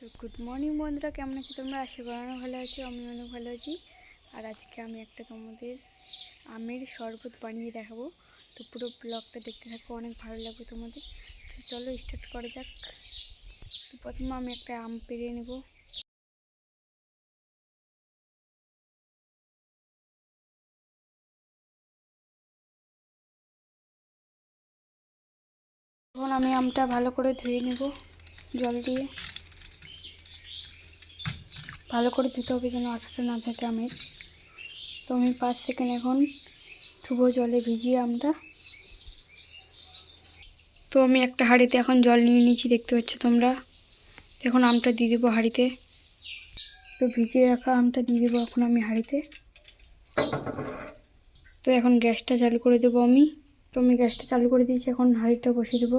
তো good morning বন্ধুরা, কেমন আছো তোমরা? আশা করি অনেক ভালো আছো আমি অনেক ভালো আছি। আর আজকে আমি একটা তোমাদের আমের শরবত বানিয়ে দেখাবো। তো পুরো ব্লগটা দেখতে থাকব অনেক ভালো লাগবে তোমাদের। তো চলো স্টার্ট করা যাক। তো প্রথমে আমি একটা আম পেরিয়ে নেব। এখন আমি আমটা ভালো করে ধুয়ে নেব জল দিয়ে। ভালো করে ধুতে হবে যেন আঠাটা না থাকে আমের। তো আমি পাঁচ সেকেন্ড এখন ধুবো জলে ভিজিয়ে আমটা। তো আমি একটা হাঁড়িতে এখন জল নিয়ে নিয়েছি, দেখতে পাচ্ছ তোমরা? এখন আমটা দিয়ে দেবো হাঁড়িতে। তো ভিজিয়ে রাখা আমটা দিয়ে দেবো এখন আমি হাঁড়িতে। তো এখন গ্যাসটা চালু করে দেবো আমি। তো আমি গ্যাসটা চালু করে দিয়েছি, এখন হাঁড়িটা বসিয়ে দেবো।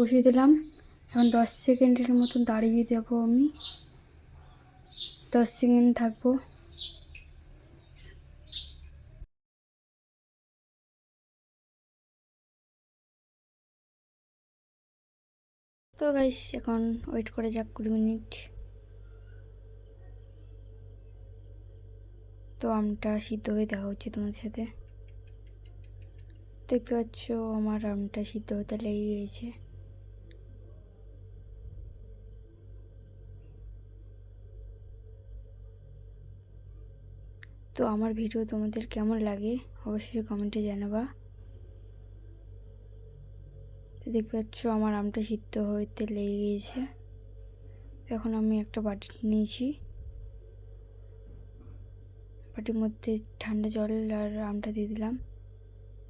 বসিয়ে দিলাম। এখন দশ সেকেন্ডের মতন দাঁড়িয়ে যাব আমি। দশ সেকেন্ড থাকব। তো গাইস এখন ওয়েট করে যাক কুড়ি মিনিট। তো আমটা সিদ্ধ হয়ে দেখা হচ্ছে তোমার সাথে। দেখতে পাচ্ছ, আমার আমটা সিদ্ধ হতে লেগে গিয়েছে। তো আমার ভিডিও তোমাদের কেমন লাগে অবশ্যই কমেন্টে জানাবা। তো দেখতে পাচ্ছ আমার আমটা সিদ্ধ হইতে লেগে গিয়েছে। এখন আমি একটা বাটি নিয়েছি। বাটির মধ্যে ঠান্ডা জল আর আমটা দিয়ে দিলাম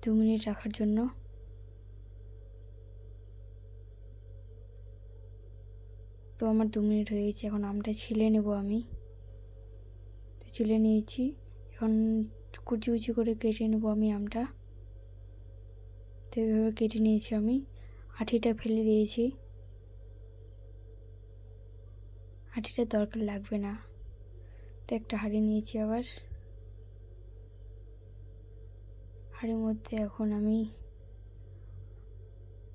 দু মিনিট রাখার জন্য। তো আমার দু মিনিট হয়ে গেছে, এখন আমটা ছিলে নেব আমি। তো ছিলে নিয়েছি। এখন কুচি কুচি করে কেটে নেব আমি আমটা। তো এভাবে কেটে নিয়েছি আমি। আঠিটা ফেলে দিয়েছি। আঠিটা দরকার লাগবে না। তো একটা হাঁড়ি নিয়েছি আবার। হাঁড়ির মধ্যে এখন আমি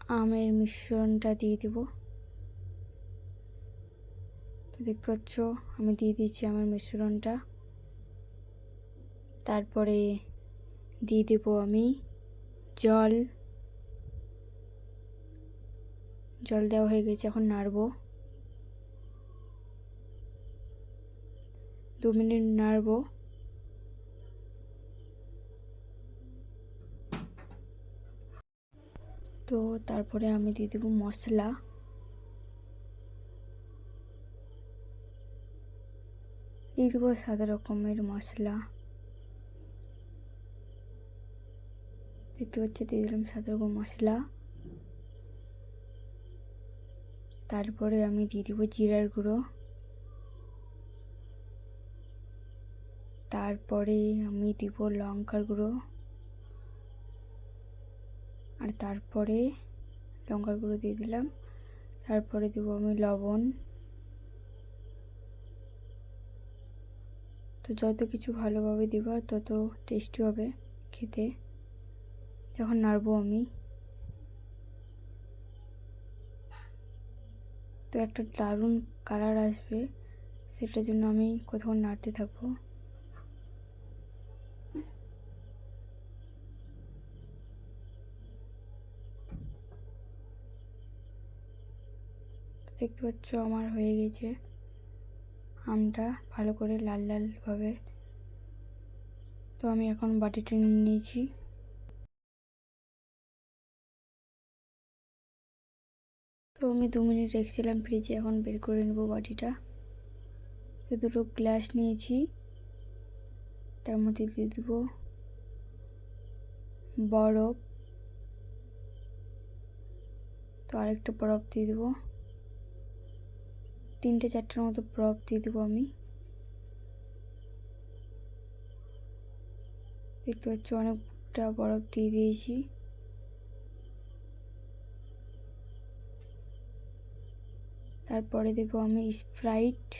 আমের মিশ্রণটা দিয়ে দেব। তো দেখতে পাচ্ছ, আমি দিয়ে দিচ্ছি আমার মিশ্রণটা। তারপরে দিয়ে দেব আমি জল। জল দেওয়া হয়ে গেছে, এখন নাড়বো। দু মিনিট নাড়বো। তো তারপরে আমি দিয়ে দেবো মশলা। দিয়ে দেবো সাদা রকমের মশলা। দেখতে পাচ্ছি, দিয়ে দিলাম সাদা রকম মশলা। তারপরে আমি দিয়ে দিব জিরার গুঁড়ো। তারপরে আমি দিব লঙ্কার গুঁড়ো। আর তারপরে লঙ্কার গুঁড়ো দিয়ে দিলাম। তারপরে দেবো আমি লবণ। তো যত কিছু ভালোভাবে দেবো, তত টেস্টি হবে খেতে। যখন নাড়বো আমি। তো একটা দারুণ কালার আসবে, সেটার জন্য আমি কোথাও নাড়তে থাকব। দেখতে পাচ্ছ আমার হয়ে গেছে আমটা ভালো করে লাল লালভাবে তো আমি এখন বাটিটা নিয়ে নিয়েছি। আমি দু মিনিট রেখেছিলাম ফ্রিজে এখন বের করে নেব বাটিটা তো দুটো গ্লাস নিয়েছি। তার মধ্যে দিয়ে দেবো বরফ। তো আরেকটা বরফ দিয়ে দেবো। তিনটে চারটের মতো বরফ দিয়ে দেবো আমি। দেখতে পাচ্ছি অনেকটা বরফ দিয়ে দিয়েছি। তারপরে দেবো আমি স্প্রাইট।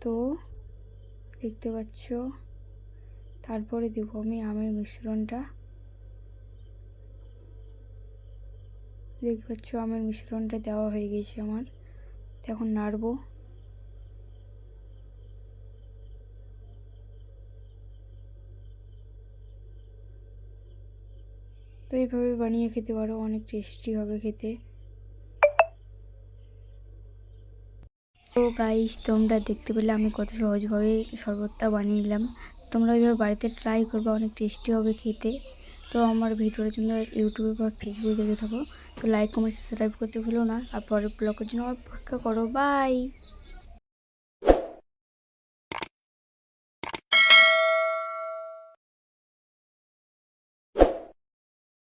তো, দেখতে পাচ্ছ, তারপরে দেবো আমি আমের মিশ্রণটা। দেখতে পাচ্ছ, আমের মিশ্রণটা দেওয়া হয়ে গেছে আমার। এখন নাড়বো। তো এইভাবে বানিয়ে খেতে পারো, অনেক টেস্টি হবে খেতে। তো গাইস তোমরা দেখতে পেলে আমি কত সহজভাবে শরবতটা বানিয়ে নিলাম। তোমরা এইভাবে বাড়িতে ট্রাই করবে, অনেক টেস্টি হবে খেতে। তো আমার ভিডিওর জন্য ইউটিউবে বা ফেসবুকে দেখে থাকো। তো লাইক কমেন্ট সাবস্ক্রাইব করতে ভুলো না। আর পরের ব্লগের জন্য অপেক্ষা করো। বাই